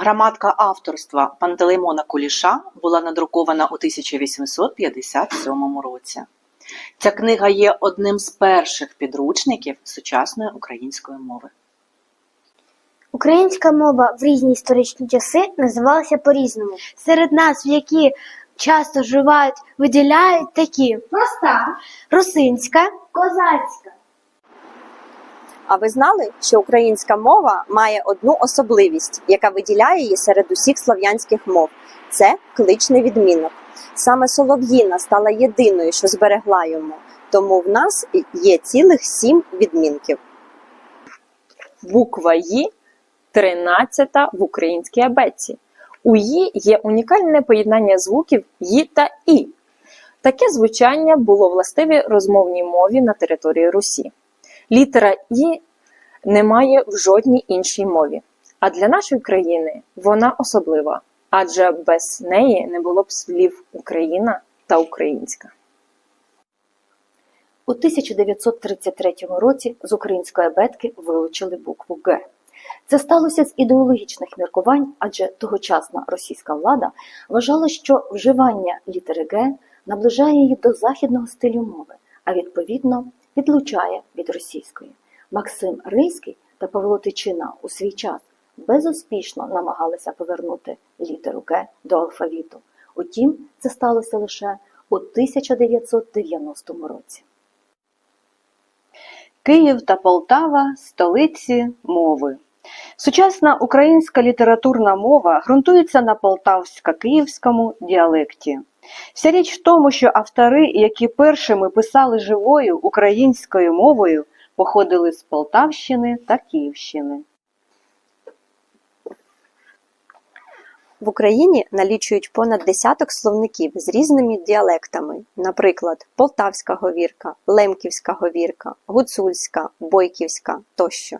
Граматка авторства Пантелеймона Куліша була надрукована у 1857 році. Ця книга є одним з перших підручників сучасної української мови. Українська мова в різні історичні часи називалася по-різному. Серед назв, які часто вживають, виділяють такі Проста, русинська, козацька. А ви знали, що українська мова має одну особливість, яка виділяє її серед усіх слов'янських мов це кличний відмінок. Саме солов'їна стала єдиною, що зберегла йому, тому в нас є цілих сім відмінків. Буква «Ї» – 13 в українській абетці. У «Ї» є унікальне поєднання звуків «Ї» та «І». Таке звучання було властиве розмовній мові на території Русі. Літера «І» немає в жодній іншій мові. А для нашої країни вона особлива, адже без неї не було б слів Україна та українська. У 1933 році з української абетки вилучили букву Г. Це сталося з ідеологічних міркувань, адже тогочасна російська влада вважала, що вживання літери Г наближає її до західного стилю мови, а відповідно відлучає від російської. Максим Рильський та Павло Тичина у свій час безуспішно намагалися повернути літеру Г до алфавіту. Утім, це сталося лише у 1990 році. Київ та Полтава столиці мови. Сучасна українська літературна мова ґрунтується на полтавсько-київському діалекті. Вся річ в тому, що автори, які першими писали живою українською мовою, походили з Полтавщини та Київщини. В Україні налічують понад десяток словників з різними діалектами, наприклад, полтавська говірка, лемківська говірка, гуцульська, бойківська тощо.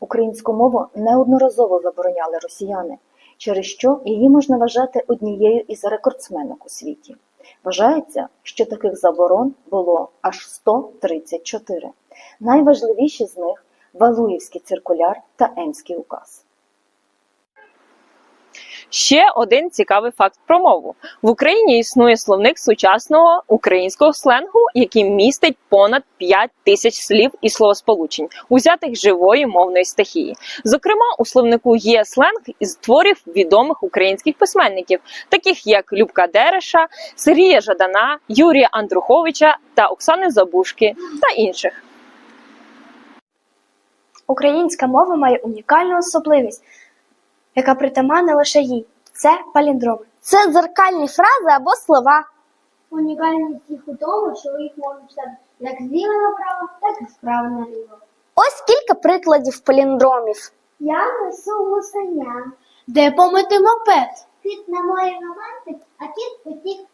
Українську мову неодноразово забороняли росіяни, через що її можна вважати однією із рекордсменок у світі. Вважається, що таких заборон було аж 134. Найважливіші з них Валуївський циркуляр та Емський указ. Ще один цікавий факт про мову: в Україні існує словник сучасного українського сленгу, який містить понад 5 тисяч слів і словосполучень, узятих живої мовної стихії. Зокрема, у словнику є сленг із творів відомих українських письменників, таких як Любка Дереша, Сергія Жадана, Юрія Андруховича та Оксани Забушки та інших. Українська мова має унікальну особливість, яка притаманна лише їй. Це паліндроми. Це дзеркальні фрази або слова. Унікальність їх у тому, що їх можна читати як зліва направо, так і справа наліво. Ось кілька прикладів паліндромів. Я несу гусеня. Де помити мопед? Кіт на морі романтик, а кіт утік